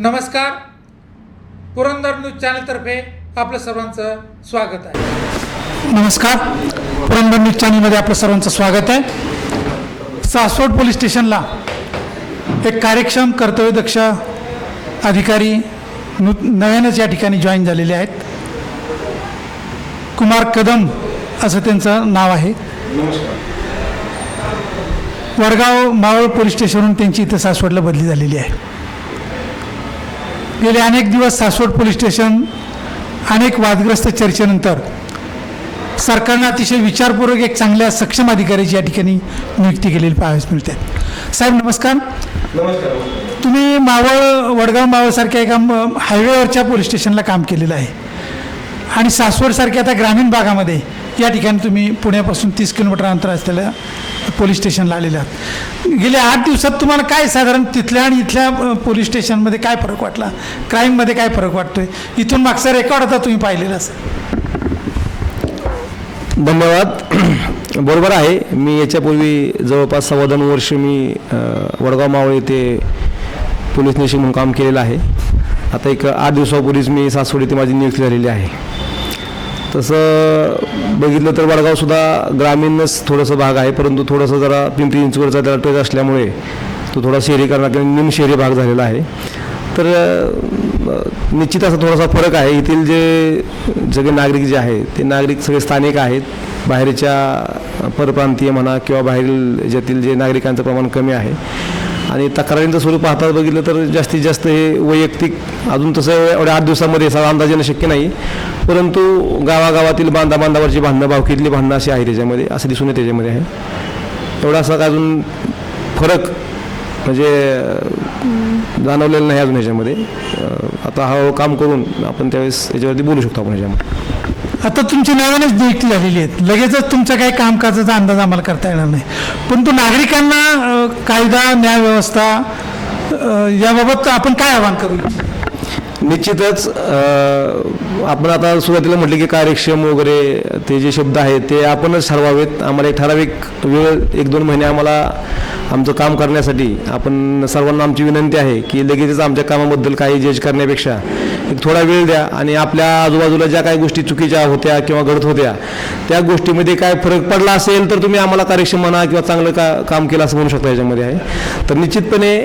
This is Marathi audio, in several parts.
नमस्कार. पुरंदर न्यूज चॅनलतर्फे आपलं सर्वांचं स्वागत आहे. नमस्कार. पुरंदर न्यूज चॅनलमध्ये आपलं सर्वांचं स्वागत आहे. सासवड पोलीस स्टेशनला एक कार्यक्षम कर्तव्यदक्ष अधिकारी नु नव्यानंच या ठिकाणी जॉईन झालेले आहेत. कुमार कदम असं त्यांचं नाव आहे. वडगाव मावळ पोलीस स्टेशनहून त्यांची इथं सासवडला बदली झालेली आहे. गेले अनेक दिवस सासवड पोलीस स्टेशन अनेक वादग्रस्त चर्चेनंतर सरकारनं अतिशय विचारपूर्वक एक चांगल्या सक्षम अधिकाऱ्याची या ठिकाणी नियुक्ती केलेली पाहावयास मिळते. साहेब नमस्कार. तुम्ही मावळ वडगाव मावळसारख्या एका हायवेवरच्या पोलीस स्टेशनला काम केलेलं आहे. आणि सासवडसारख्या आता ग्रामीण भागामध्ये या ठिकाणी तुम्ही पुण्यापासून तीस किलोमीटर अंतर असलेल्या पोलीस स्टेशनला आलेले आहात. गेल्या आठ दिवसात तुम्हाला काय साधारण तिथल्या आणि इथल्या पोलीस स्टेशनमध्ये काय फरक वाटला? क्राईममध्ये काय फरक वाटतोय? इथून मागचा रेकॉर्ड आता तुम्ही पाहिलेला असेल. धन्यवाद. बरोबर आहे. मी याच्यापूर्वी जवळपास सव्वा दोन वर्ष मी वडगाव मावळ येथे पोलीस निरीक्षक म्हणून काम केलेलं आहे. आता एक आठ दिवसापूर्वीच मी सासवड येथे माझी नियुक्ती झालेली आहे. तसं बघितलं तर वडगावसुद्धा ग्रामीणच थोडंसं भाग आहे परंतु थोडंसं जरा पिंपरी चिंचवडचा त्याला टच असल्यामुळे तो थोडा शहरीकरणा किंवा निम शहरी भाग झालेला आहे. तर निश्चित असा थोडासा फरक आहे. येथील जे सगळे नागरिक जे आहेत ते नागरिक सगळे स्थानिक आहेत. बाहेरच्या परप्रांतीय म्हणा किंवा बाहेरील ज्यातील जे नागरिकांचं प्रमाण कमी आहे आणि तक्रारींचं स्वरूप पाहता बघितलं तर जास्तीत जास्त हे वैयक्तिक अजून तसं एवढ्या आठ दिवसामध्ये सगळं अंदाज येणं शक्य नाही. परंतु गावागावातील बांधा बांधावरची भांडणं भावकीतली भांडणं अशी आहे त्याच्यामध्ये असं दिसून येते त्याच्यामध्ये आहे. एवढा असा अजून फरक म्हणजे जाणवलेलं नाही अजून ह्याच्यामध्ये. आता हा हो काम करून आपण त्यावेळेस याच्यावरती बोलू शकतो आपण ह्याच्यामध्ये. आता तुमची नव्यानेच नियुक्ती झालेली आहेत. लगेचच तुमच्या काही कामकाजाचा अंदाज आम्हाला करता येणार नाही. परंतु नागरिकांना कायदा न्यायव्यवस्था याबाबत आपण काय आवाहन करू? निश्चितच आपण आता सुरुवातीला म्हटले की कार्यक्षम वगैरे ते जे शब्द आहेत ते आपणच ठरवावेत. आम्हाला एक ठराविक वेळ एक दोन महिने आम्हाला आमचं काम करण्यासाठी आपण सर्वांना आमची विनंती आहे की लगेचच आमच्या कामाबद्दल काही जज करण्यापेक्षा एक थोडा वेळ द्या आणि आपल्या आजूबाजूला ज्या काही गोष्टी चुकीच्या होत्या किंवा घडत होत्या त्या गोष्टीमध्ये काय फरक पडला असेल तर तुम्ही आम्हाला कार्यक्षम म्हणा किंवा चांगलं का काम केलं असं म्हणू शकता याच्यामध्ये आहे. तर निश्चितपणे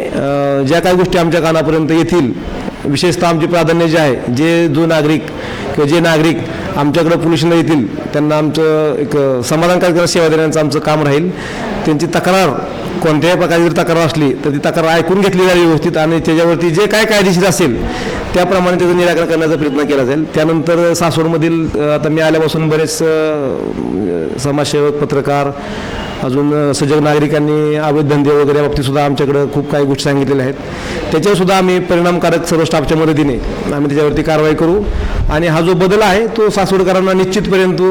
ज्या काही गोष्टी आमच्या कानापर्यंत येतील विशेषतः आमचे प्राधान्य जे आहे जे जो नागरिक किंवा जे नागरिक आमच्याकडं पोलिसांना येतील त्यांना आमचं एक समाधानकारक सेवा देण्याचं आमचं काम राहील. त्यांची तक्रार कोणत्याही प्रकारची जर तक्रार असली तर ती तक्रार ऐकून घेतली जाईल व्यवस्थित आणि त्याच्यावरती जे काय कायदेशीर असेल त्याप्रमाणे त्याचं निराकरण करण्याचा प्रयत्न केला जाईल. त्यानंतर सासवडमधील आता मी आल्यापासून बरेच समाजसेवक पत्रकार अजून सजग नागरिकांनी अवैध धंदे वगैरे बाबतीत सुद्धा आमच्याकडं खूप काही गोष्टी सांगितलेल्या आहेत. त्याच्यावरसुद्धा आम्ही परिणामकारक सर्व स्टाफच्या मदतीने आम्ही त्याच्यावरती कारवाई करू. आणि हा जो बदल आहे तो सासवडकरांना निश्चितपर्यंत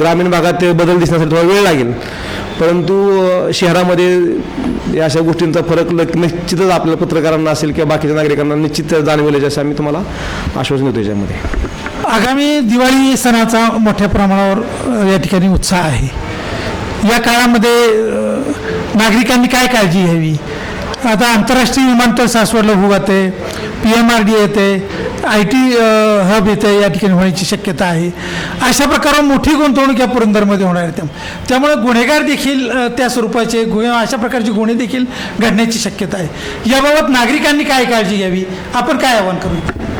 ग्रामीण भागात ते बदल दिसण्यासाठी थोडा वेळ लागेल. परंतु शहरामध्ये या अशा गोष्टींचा फरक निश्चितच आपल्या पत्रकारांना असेल किंवा बाकीच्या नागरिकांना निश्चित जाणवेल असं आम्ही तुम्हाला आश्वासन देतो याच्यामध्ये. आगामी दिवाळी सणाचा मोठ्या प्रमाणावर या ठिकाणी उत्साह आहे. या काळामध्ये नागरिकांनी काय काळजी घ्यावी? आता आंतरराष्ट्रीय विमानतळ सासवडला आहे पी एम आर डी येते आय टी हब येते या ठिकाणी होण्याची शक्यता आहे. अशा प्रकारे मोठी गुंतवणूक या पुरंदरमध्ये होणार आहे. त्यामुळे गुन्हेगार देखील त्या स्वरूपाचे गुन्हे अशा प्रकारचे गुन्हे देखील घडण्याची शक्यता आहे. याबाबत नागरिकांनी काय काळजी घ्यावी? आपण काय आवाहन करू?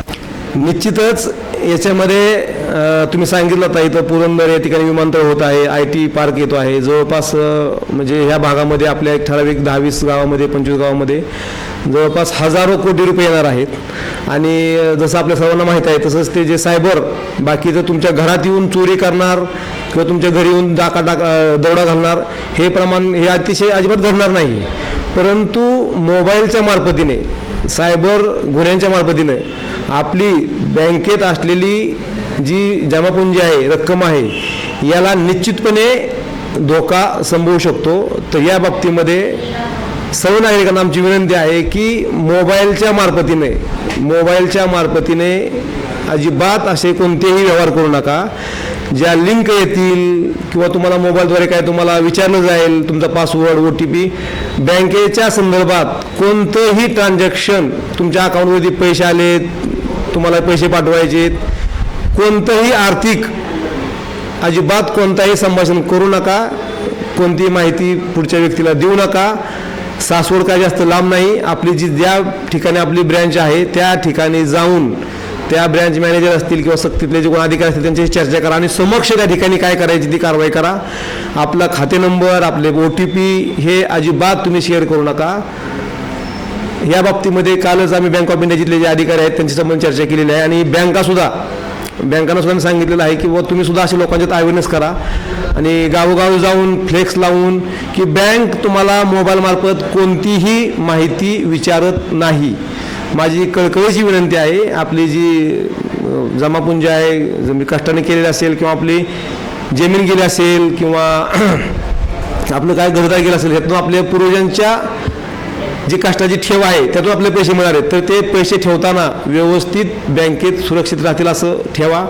निश्चितच याच्यामध्ये तुम्ही सांगितलं होता इथं पुरंदर या ठिकाणी विमानतळ होत आहे आय टी पार्क येतो आहे. जवळपास म्हणजे ह्या भागामध्ये आपल्या एक ठराविक दहावीस गावामध्ये पंचवीस गावामध्ये जवळपास हजारो कोटी रुपये येणार आहेत. आणि जसं आपल्या सर्वांना माहीत आहे तसंच ते जे सायबर बाकीचं तुमच्या घरात येऊन चोरी करणार किंवा तुमच्या घरी येऊन डाका डाका दौडा घालणार हे प्रमाण हे अतिशय अजिबात घडणार नाही परंतु मोबाईलच्या मार्फतीने सायबर गुन्ह्यांच्या मार्फतीने आपली बँकेत असलेली जी जमापुंजी आहे रक्कम आहे याला निश्चितपणे धोका संभवू शकतो. तर या बाबतीमध्ये सर्व नागरिकांना आमची विनंती आहे की मोबाईलच्या मार्फतीने मोबाईलच्या मार्फतीने अजिबात असे कोणतेही व्यवहार करू नका. ज्या लिंक येतील किंवा तुम्हाला मोबाईलद्वारे काय तुम्हाला विचारलं जाईल तुमचा पासवर्ड ओ टी पी बँकेच्या संदर्भात कोणतंही ट्रान्झॅक्शन तुमच्या अकाउंटवरती पैसे आलेत तुम्हाला पैसे पाठवायचे कोणतंही आर्थिक अजिबात कोणताही संभाषण करू नका कोणतीही माहिती पुढच्या व्यक्तीला देऊ नका. सासवड काय जास्त लांब नाही आपली जी ज्या ठिकाणी आपली ब्रँच आहे त्या ठिकाणी जाऊन त्या ब्रँच मॅनेजर असतील किंवा सक्तीतले जे कोण अधिकारी असतील त्यांच्याशी चर्चा करा आणि समक्ष त्या ठिकाणी काय करायची ती कारवाई करा. आपला खाते नंबर आपले ओ टी पी हे अजिबात तुम्ही शेअर करू नका. या बाबतीमध्ये कालच आम्ही बँक ऑफ इंडियाचे जे अधिकारी आहेत त्यांच्या संबंध चर्चा केलेली आहे आणि बँकासुद्धा बँकांना सुद्धा सांगितलेलं आहे की बुवा तुम्ही सुद्धा अशा लोकांच्यात अवेअरनेस करा. आणि गावोगावी जाऊन फ्लेक्स लावून की बँक तुम्हाला मोबाईलमार्फत कोणतीही माहिती विचारत नाही. माझी कळकळीची विनंती आहे आपली जी जमापुंजी जमापुंज आहे जर कष्टाने केलेली असेल किंवा आपली जमीन गेली असेल किंवा आपलं काय घरदार गेलं असेल ह्यातून आपल्या पूर्वजांच्या जी कष्टाची ठेव आहे त्यातून आपले पैसे मिळाले तर ते पैसे ठेवताना व्यवस्थित बँकेत सुरक्षित राहतील असं ठेवा.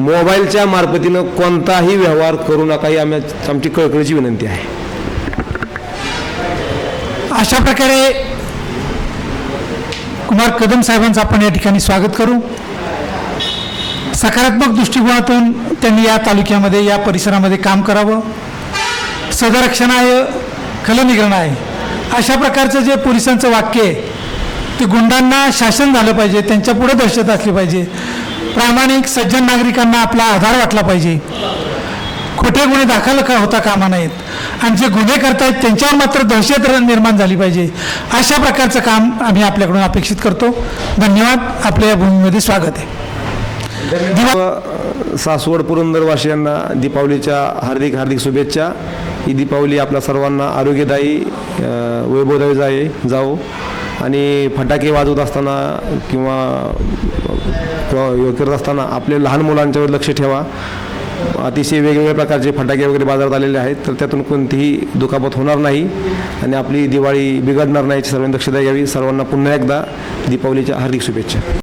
मोबाईलच्या मार्फतीनं कोणताही व्यवहार करू नका ही आम्ही आमची कळकळीची विनंती आहे. अशा प्रकारे कुमार कदम साहेबांचं आपण या ठिकाणी स्वागत करू. सकारात्मक दृष्टिकोनातून त्यांनी या तालुक्यामध्ये या परिसरामध्ये काम करावं. सदारक्षणाय खलनिग्रण आहे अशा प्रकारचं जे पोलिसांचं वाक्य आहे ते गुंडांना शासन झालं पाहिजे त्यांच्या पुढे दहशत असली पाहिजे. प्रामाणिक सज्जन नागरिकांना आपला आधार वाटला पाहिजे. खोटे गुन्हे दाखल का होता कामा नाहीत आणि जे गुन्हे करतायत त्यांच्यावर मात्र दहशत निर्माण झाली पाहिजे. अशा प्रकारचं काम आम्ही आपल्याकडून अपेक्षित करतो. धन्यवाद. आपल्या या भूमीमध्ये स्वागत आहे. सासवड पुरंदरवासियांना दीपावलीच्या हार्दिक हार्दिक शुभेच्छा. ही दीपावली आपल्या सर्वांना आरोग्यदायी वैभवदायी जाई जाओ आणि फटाके वाजवत असताना किंवा करत असताना आपल्या लहान मुलांच्यावर लक्ष ठेवा. अतिशय वेगवेगळ्या प्रकारचे फटाके वगैरे बाजारात आलेले आहेत तर त्यातून कोणतीही दुखापत होणार नाही आणि आपली दिवाळी बिघडणार नाही याची सर्वांनी दक्षता घ्यावी. सर्वांना पुन्हा एकदा दीपावलीच्या हार्दिक शुभेच्छा.